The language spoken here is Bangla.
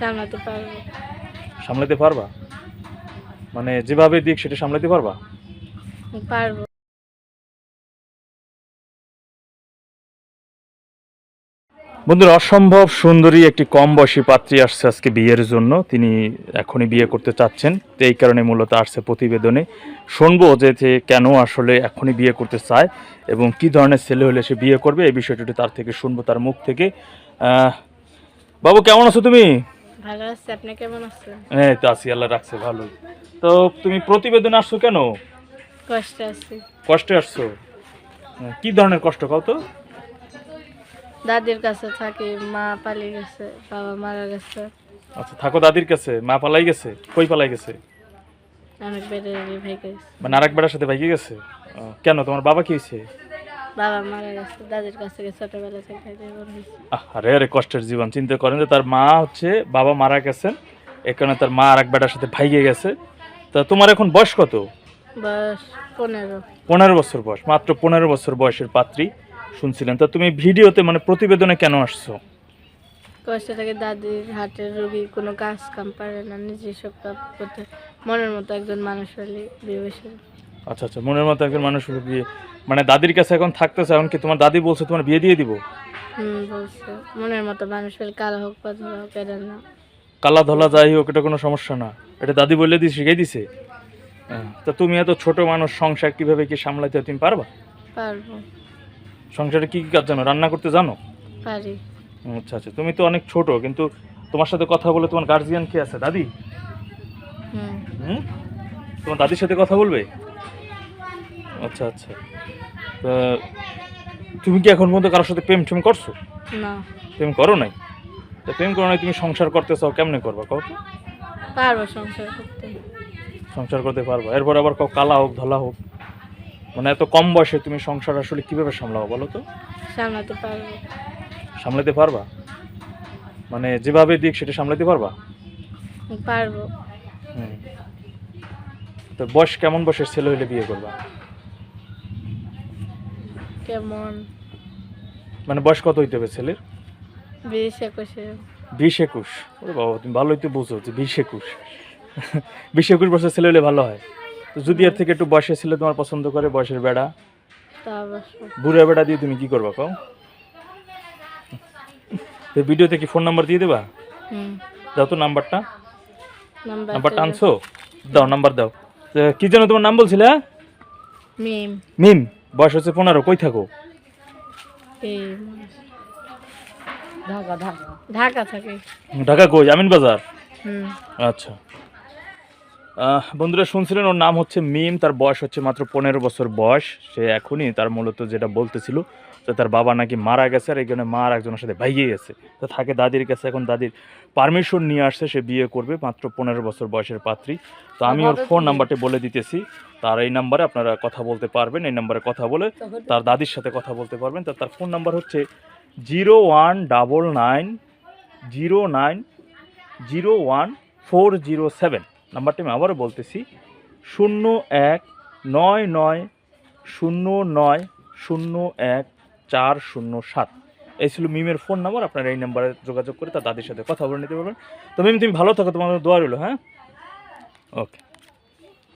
সামলাতে পারব। সামলাতে পারবা? মানে যেভাবে দিক সেটা সামলাতে পারবা? পারব। বন্ধুরা অসম্ভব সুন্দরী একটি কম বয়সী পাত্রী আসছে আজকে বিয়ের জন্য। তিনি এখনই বিয়ে করতে চাচ্ছেন। তো এই কারণে মূলত আসছে প্রতিবেদনে। শুনব যে কেন আসলে এখনই বিয়ে করতে চায় এবং কি ধরনের ছেলে হলে সে বিয়ে করবে এই বিষয়টি তার থেকে শুনব তার মুখ থেকে। আহ, বাবু কেমন আছো তুমি? ভালো আছে আপনি কেমন আছেন? হ্যাঁ তো আসি আল্লাহ রাখছে ভালোই তো তুমি প্রতিবেদনে আসছো কেন? কষ্ট আছি। কষ্টে আসছো? হ্যাঁ, কি ধরনের কষ্ট কও তো? দাদির কাছে থাকি মা পালিয়ে গেছে বাবা মারা গেছে। আচ্ছা থাকো দাদির কাছে মা পালাই গেছে কই পালাই গেছে? বেড়ে মানে আরেক বেড়ার সাথে ভাইকে গেছে? কেন তোমার বাবা কি হয়েছে? বাবা মারা গেছে দাদির কাছে গিয়ে ছোটবেলা থেকে আরে আরে কষ্টের জীবন। চিন্তা করেন যে তার মা হচ্ছে বাবা মারা গেছেন এ কারণে তার মা আরেক বেটার সাথে ভাইগে গেছে। তা তোমার এখন বয়স কত? বয়স পনেরো। পনেরো বছর বয়স মাত্র পনেরো বছর বয়সের পাত্রী শুনছিলেন তা তুমি ভিডিওতে মানে প্রতিবেদনে কেন আসছো? কষ্ট থেকে দাদির হাটের রোগী কোনো কাজ কাম পারে না নিজে সব কাজ করতে। মনের মতো একজন মানুষ হলে বিবেচনা আচ্ছা আচ্ছা মনের মতো একজন মানুষ হলো বিয়ে মানে দাদির কাছে এখন থাকতেছে এখন কি তোমার দাদি বলছে তোমার বিয়ে দিয়ে দিব? হুম বলছে। মনের মতো মানুষ হলে কালো হোক না। কালা ধলা যাই হোক এটা কোনো সমস্যা না। এটা দাদি বলে দিয়ে শিখাই দিছে? হ্যাঁ, তা তুমি এত ছোট মানুষ সংসার কীভাবে কি সামলাতে তুমি পারবা? পারব। সংসারে কি কি কাজ জানো? রান্না করতে জানো? পারি। আচ্ছা আচ্ছা তুমি তো অনেক ছোট কিন্তু তোমার সাথে কথা বলে তোমার গার্জিয়ান কে আছে? দাদি? হুম? তোমার দাদির সাথে কথা বলবে? আচ্ছা আচ্ছা। তুমি কি এখন পর্যন্ত কারোর সাথে প্রেম টেম করছ? না। প্রেম করো নাই? তা প্রেম করো নাই তুমি সংসার করতে চাও কেমনে করবা কও তো? পারব সংসার করতে। সংসার করতে পারবা। এরপর আবার কাউ কালা হোক ধলা হোক। মানে এত কম বয়সে তুমি সংসার আসলে কীভাবে সামলাও বলো তো? সামলাতে পারব। সামলাতে পারবা? মানে যেভাবে দিক সেটা সামলাতে পারবা? পারব। হুম। তো বয়স কেমন বয়সের ছেলে হইলে বিয়ে করবা? কেমন? মানে বয়স কত হইতে হবে ছেলের? বিশ একুশে। বিশ একুশ? ওরে বাবা তুমি ভালোই তো বুঝো যে বিশ একুশ। বিশ একুশ বছর ছেলে হলে ভালো হয়। তো যদি এর থেকে একটু বয়সের ছেলে তোমার পছন্দ করে বয়সের বেড়া বুড়া বেড়া দিয়ে তুমি কি করবা কও? তো ভিডিওতে কি ফোন নাম্বার দিয়ে দেবা? দাও তো নাম্বারটা নাম্বার নাম্বারটা আনছো? দাও নাম্বার দাও। কি যেন তোমার নাম বলছিলে হ্যাঁ? মিম। মিম। বয়স হচ্ছে পনেরো কই থাকো? এই ঢাকা থাকে। ঢাকা কই? আমিন বাজার আচ্ছা। বন্ধুরা শুনছিলেন ওর নাম হচ্ছে মিম তার বয়স হচ্ছে মাত্র পনেরো বছর বয়স। সে এখনই তার মূলত যেটা বলতেছিল যে তার বাবা নাকি মারা গেছে আর এখানে মা আর একজনের সাথে ভাইয়ে গেছে। তো থাকে দাদির কাছে এখন দাদির পারমিশন নিয়ে আসছে সে বিয়ে করবে মাত্র পনেরো বছর বয়সের পাত্রী। তো আমি ওর ফোন নাম্বারটি বলে দিতেছি তার এই নাম্বারে আপনারা কথা বলতে পারবেন এই নাম্বারে কথা বলে তার দাদির সাথে কথা বলতে পারবেন। তো তার ফোন নাম্বার হচ্ছে zero one double nine zero nine zero one four zero seven. নাম্বারটি আমি আবারও বলতেছি, শূন্য এক নয় নয় শূন্য নয় শূন্য এক চার শূন্য সাত। এই ছিল মিমের ফোন নাম্বার আপনারা এই নাম্বারে যোগাযোগ করে তার দাদির সাথে কথা বলে নিতে পারবেন তো মিম, তুমি ভালো থাকো তোমার দোয়া রইল হ্যাঁ? ওকে